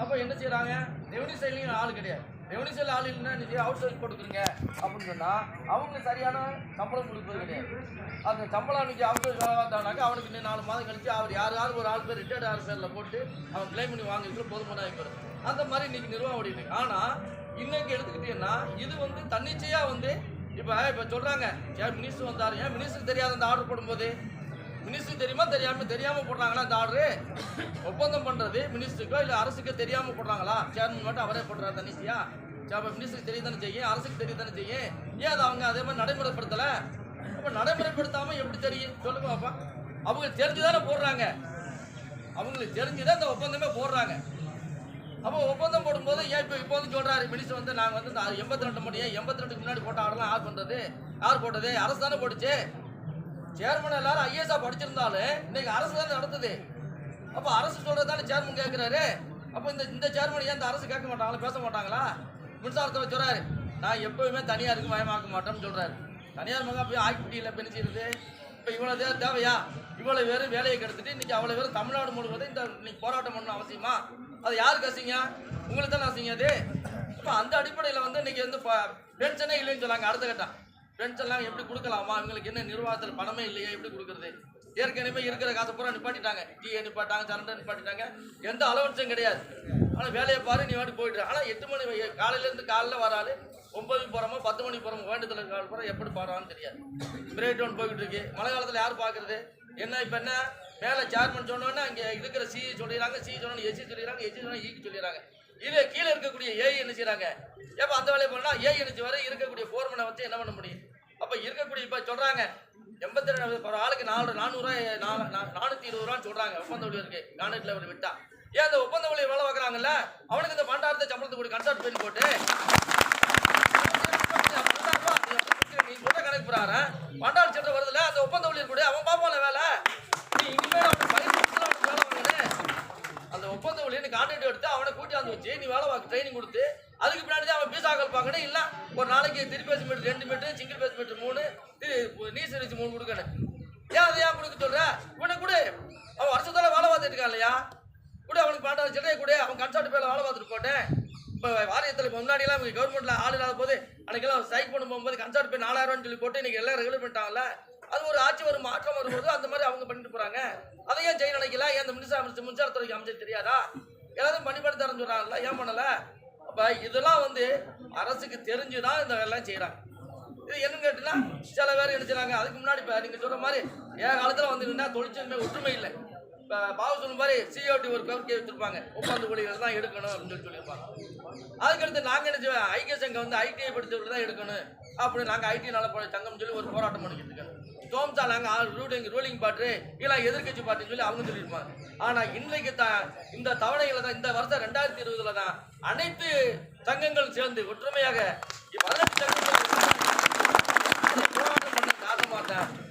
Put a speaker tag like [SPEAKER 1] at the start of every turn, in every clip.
[SPEAKER 1] அப்போ என்ன செய்கிறாங்க ரெவன்யூ சைட்லையும் ஆள் கிடையாது. ரெவன்யூ சைடில் ஆள் இல்லைன்னா நீங்கள் அவுட் சைட் போட்டுக்கிறீங்க? அப்படின்னு சொன்னால் அவங்களுக்கு சரியான சம்பளம் கொடுப்பது கிடையாது. அந்த சம்பளம் அன்றைக்கி அவுட் சைட் வேலை பார்த்தானாக்கா அவனுக்கு இன்னும் நாலு மாதம் கழிச்சு அவர் யாராவது ஒரு ஆள் பேர் ரிட்டையர்ட் ஆறு போட்டு அவன் கிளைம் பண்ணி வாங்கிட்டு போதுமான ஆகிப்படும் அந்த மாதிரி இன்னைக்கு நிர்வாகம் ஓடிட்டு ஆனால் இன்னைக்கு எடுத்துக்கிட்டீங்கன்னா இது வந்து தன்னிச்சையாக வந்து இப்போ இப்போ சொல்கிறாங்க ஏன் மினிஸ்டர் வந்தார்? ஏன் மினிஸ்டர் தெரியாத அந்த ஆர்டர் போடும்போது? மினிஸ்டர் தெரியுமா? தெரியாம தெரியாம போடுறாங்களா இந்த ஆர்டரு ஒப்பந்தம் பண்றது மினிஸ்டருக்கோ இல்ல அரசுக்கோ தெரியாம போடுறாங்களா? சேர்மன் மட்டும் அவரே போடுறாரு தனிசியா அப்ப மினிஸ்டருக்கு தெரிய தானே செய்யும்? அரசுக்கு தெரிய தானே செய்யும்? ஏன் அதை அவங்க அதே மாதிரி நடைமுறைப்படுத்தல? அப்ப நடைமுறைப்படுத்தாம எப்படி தெரியும்? சொல்லுங்க பாப்பா. அவங்க தெரிஞ்சுதானே போடுறாங்க. அவங்களுக்கு தெரிஞ்சுதான் இந்த ஒப்பந்தமே போடுறாங்க. அப்போ ஒப்பந்தம் போடும்போது ஏன் இப்போ இப்போ வந்து சொல்கிறாரு மினிஸ்டர் வந்து நாங்கள் வந்து இந்த எண்பத்தி ரெண்டு மணி எண்பத்தி ரெண்டுக்கு முன்னாடி போட்ட ஆடெல்லாம் யார் பண்ணுறது யார் போட்டது? அரசு தானே போட்டுச்சு. சேர்மன் எல்லாரும் ஐஏஎஸ்ஆ படிச்சிருந்தாலும் இன்னைக்கு அரசு தான் நடத்துது. அப்போ அரசு சொல்றதானே சேர்மன் கேட்குறாரு அப்போ இந்த இந்த சேர்மன் ஏன் இந்த அரசு கேட்க மாட்டாங்களா பேச மாட்டாங்களா? மின்சாரத்துறை சொல்றாரு. நான் எப்பவுமே தனியாருக்கு மயமாக்க மாட்டேன்னு சொல்றாரு. தனியார் மகா போய் ஆக்கிட்டியில் பெணிச்சிருது இப்போ இவ்வளோ தே தேவையா? இவ்வளோ பேர் வேலையை கெடுத்துட்டு இன்னைக்கு அவ்வளோ பேர் தமிழ்நாடு முழுவதும் இந்த இன்னைக்கு போராட்டம் பண்ணணும் அவசியமா? அது யாருக்கு அசிங்க? உங்களுக்கு தானே அசிங்க அது? இப்போ அந்த அடிப்படையில் வந்து இன்னைக்கு வந்து பென்ஷனே இல்லைன்னு சொன்னாங்க அடுத்த கட்டம். பென்ஷன்லாம் எப்படி கொடுக்கலாமா? இவங்களுக்கு என்ன நிர்வாகத்தில் பணமே இல்லையா? எப்படி கொடுக்குறது? ஏற்கனவே இருக்கிற காசை பூரா நிப்பாட்டிட்டாங்க. டீயை நிப்பாட்டாங்க சரண்டை நிப்பாட்டிட்டாங்க. எந்த அலவன்ஸும் கிடையாது. ஆனால் வேலையை பாரு நீ வாட்டி போயிட்டு ஆனால் எட்டு மணி காலையிலேருந்து காலைல வராது ஒன்பது போகிறோமோ பத்து மணி போகிறோமோ வேண்டுதல் கால் போகிறோம் எப்படி பாடுறான்னு தெரியாது. பிரேக் டவுன் போய்கிட்டு இருக்கு. மழை காலத்தில் யார் பார்க்குறது என்ன இப்போ என்ன? மேலே சேர்மன் சொன்னோன்னே அங்கே இருக்கிற சி சொல்லிடுறாங்க. சி சொன்னோன்னு எஸ்சி சொல்லிடுறாங்க. எஸ்சி சொன்னால் ஈக்கு சொல்லிடுறாங்க. இதே கீழே இருக்கக்கூடிய ஏஐ என்ன செய்கிறாங்க ஏப்போ அந்த வேலையை பண்ணால் ஏஐ என்ன செய்வார் இருக்கக்கூடிய ஃபோர்மனை வச்சு என்ன பண்ண முடியும்? அப்போ இருக்கக்கூடிய இப்போ சொல்கிறாங்க எண்பத்தி ரெண்டு ஒரு ஆளுக்கு நாலு நானூறுரூவா நாலு நா- நானூற்றி இருபது ரூபான்னு சொல்கிறாங்க ஒப்பந்த ஊழியருக்கு கான்ட்ராக்டில் அவர் விட்டா. ஏன் அந்த ஒப்பந்த ஊழியர் வேலை பார்க்குறாங்கல்ல? அவனுக்கு இந்த பண்டாரத்தை சம்பளத்தை கூட கன்சல்ட் பண்ணி போட்டு. நீ சொல்ற கணக்கு போறாரு பண்டாரம் சட்டம் வருதுல அந்த ஒப்பந்த ஊழியர் கூட அவன் பார்ப்பான்ல வேலை. நீ இனிமேல் வேலை அந்த ஒப்பந்த ஊழியர் கான்ட்ராக்ட் எடுத்து அவனை கூட்டியாந்து வச்சு நீ வேலை பார்க்க ட்ரைனிங் கொடுத்து அதுக்கு பின்னாடி தான் அவன் பீசாக்கள் பார்க்கணும் இல்லை ஒரு நாளைக்கு திருப்பேசி மீட்டர் ரெண்டு மீட்டர் சிங்கிள் பேஸ் மீட்டர் மூணு நீ சர்வீஸ் மூணு கொடுக்கணும். ஏன் அதை ஏன் கொடுக்க சொல்ற? இவனை கொடு. அவன் வருஷத்தோட வேலை பார்த்துட்டு இருக்கான் இல்லையா? கூட அவனுக்கு பன்னெண்டாவது சென்னை கூட. அவன் கன்சல்ட் பேர்ல வேலை பார்த்துட்டு போட்டேன். இப்போ வாரியத்தில் இப்போ முன்னாடியெல்லாம் கவர்மெண்ட்ல ஆள் இல்லாத போது அன்னைக்கெல்லாம் ஸ்ட்ரைக் பண்ண போகும்போது கன்சல்ட் பேர் நாலாயிரம்னு சொல்லி போட்டு இன்னைக்கு எல்லாம் ரெகுலர் பண்ணிட்டாங்கல்ல அது ஒரு ஆட்சி ஒரு மாற்றம் வரும்போது அந்த மாதிரி அவங்க பண்ணிட்டு போறாங்க. அதை ஏன் செய்ய நினைக்கல? ஏன் அந்த மின்சார மின்சாரத்துறைக்கு அமைச்சர் தெரியாதா? எல்லாரும் பண்ணி பண்ணி தரேன்னு சொல்றாங்கல்ல ஏன் பண்ணல? அப்போ இதெல்லாம் வந்து அரசுக்கு தெரிஞ்சுதான் இந்த வேலைலாம் செய்கிறாங்க இது என்னன்னு கேட்டீங்கன்னா சில பேர் என்ன செய்கிறாங்க அதுக்கு முன்னாடி இப்போ நீங்கள் சொல்கிற மாதிரி என் காலத்தில் வந்து என்ன தொழிற்சங்கமே ஒற்றுமை இல்லை. இப்போ பாவு சொன்ன மாதிரி சிஓடி ஒரு கோரிக்கை வச்சுருப்பாங்க ஒப்பந்த ஊழியர்கள் தான் எடுக்கணும் அப்படின்னு சொல்லி சொல்லியிருப்பாங்க. அதுக்கடுத்து நாங்கள் என்ன செய்வோம் ஐக்கிய சங்கம் வந்து ஐடிஐ படித்தவர்கள் தான் எடுக்கணும் அப்படி நாங்கள் ஐடி நல சங்கம் சொல்லி ஒரு போராட்டம் பண்ணிக்கிட்டு இருக்கோம். சோம்சா நாங்கள் ரூலிங் ரூலிங் பாட்டு இல்லை எதிர்கட்சி பாட்டுன்னு சொல்லி அவங்க சொல்லியிருப்பாங்க. ஆனால் இன்றைக்கு தான் இந்த தவணையில் தான் இந்த வருஷம் ரெண்டாயிரத்தி இருபதுல தான் அனைத்து சங்கங்கள் சேர்ந்து ஒற்றுமையாக பதினெட்டு சங்கங்கள்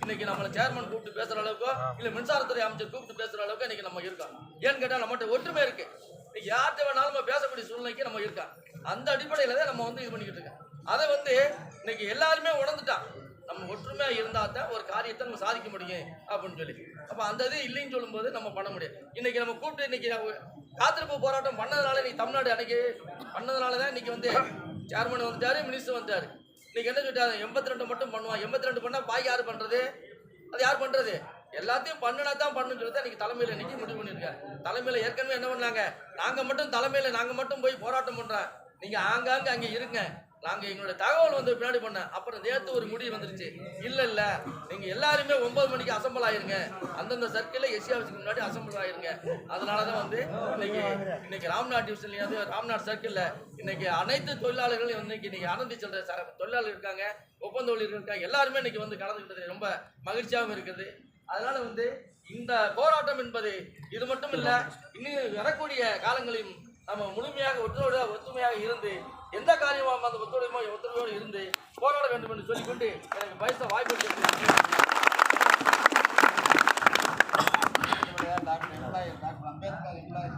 [SPEAKER 1] இன்னைக்கு நம்மளை சேர்மன் கூப்பிட்டு பேசுற அளவுக்கோ இல்லை மின்சாரத்துறை அமைச்சர் கூப்பிட்டு பேசுற அளவுக்கு இன்னைக்கு நம்ம இருக்கோம். ஏன்னு கேட்டால் நம்மகிட்ட ஒற்றுமை இருக்கு. இன்னைக்கு யார்கிட்ட வேணாலும் நம்ம பேசக்கூடிய சூழ்நிலைக்கு நம்ம இருக்கோம். அந்த அடிப்படையில் தான் நம்ம வந்து இது பண்ணிக்கிட்டு இருக்கோம். அதை வந்து இன்னைக்கு எல்லாருமே உணர்ந்துட்டான் நம்ம ஒற்றுமையாக இருந்தால் தான் ஒரு காரியத்தை நம்ம சாதிக்க முடியும் அப்படின்னு சொல்லி. அப்போ அந்த இது இல்லைன்னு சொல்லும்போது நம்ம பண்ண முடியும் இன்றைக்கி நம்ம கூப்பிட்டு இன்றைக்கி காத்திருப்பு போராட்டம் பண்ணதுனால இன்னைக்கு தமிழ்நாடு அன்னைக்கு பண்ணதுனால தான் இன்னைக்கு வந்து சேர்மன் வந்துட்டார் மினிஸ்டர் வந்தார் இன்றைக்கி என்ன சொல்லிட்டாரு? எண்பத்தி ரெண்டு மட்டும் பண்ணுவான். எண்பத்தி ரெண்டு பண்ணால் பாய் யார் பண்ணுறது அது யார் பண்ணுறது எல்லாத்தையும் பண்ணுனா தான் பண்ணுன்னு சொல்லி தான் இன்னைக்கு தலைமையில் இன்னைக்கு முடிவு பண்ணிருக்காரு தலைமையில் ஏற்கனவே என்ன பண்ணாங்க? நாங்கள் மட்டும் தலைமையில் நாங்கள் மட்டும் போய் போராட்டம் பண்ணுறோம் நீங்கள் ஆங்காங்க அங்கே இருங்க. நாங்க எங்களோட தகவல் வந்து பின்னாடி பண்ணேன் அப்புறம் நேற்று ஒரு முடிவு வந்துருச்சு. இல்ல இல்ல. நீங்க எல்லாருமே ஒன்பது மணிக்கு அசம்பிள் ஆயிருங்க. அந்தந்த சர்க்கிள்ல எஸ்சி ஆஃபீஸ்க்கு முன்னாடி அசம்பிள் ஆயிருங்க. அதனாலதான் வந்து இன்னைக்கு இன்னைக்கு ராம்நாத் டிவிஷன்லயாவது ராம்நாத் சர்க்கிள்ல இன்னைக்கு அனைத்து தொழிலாளர்களும் இன்னைக்கு இன்னைக்கு ஆனந்தி செல்ற ச- தொழிலாளர்கள் இருக்காங்க ஒப்பந்த ஊழியர்கள் இருக்காங்க. எல்லாருமே இன்னைக்கு வந்து கலந்துக்கிட்டது ரொம்ப மகிழ்ச்சியாகவும் இருக்குது. அதனால வந்து இந்த போராட்டம் என்பது இது மட்டும் இல்ல இன்னும் வரக்கூடிய காலங்களில் நம்ம முழுமையாக ஒற்றோட ஒற்றுமையாக இருந்து எந்த காரியமாக அந்த ஒத்துழைப்போ ஒத்துழைப்போடு இருந்து போராட வேண்டும் என்று சொல்லிக்கொண்டு எனக்கு பேச வாய்ப்பு
[SPEAKER 2] டாக்டர் அம்பேத்கர் எம்ப்ளாயி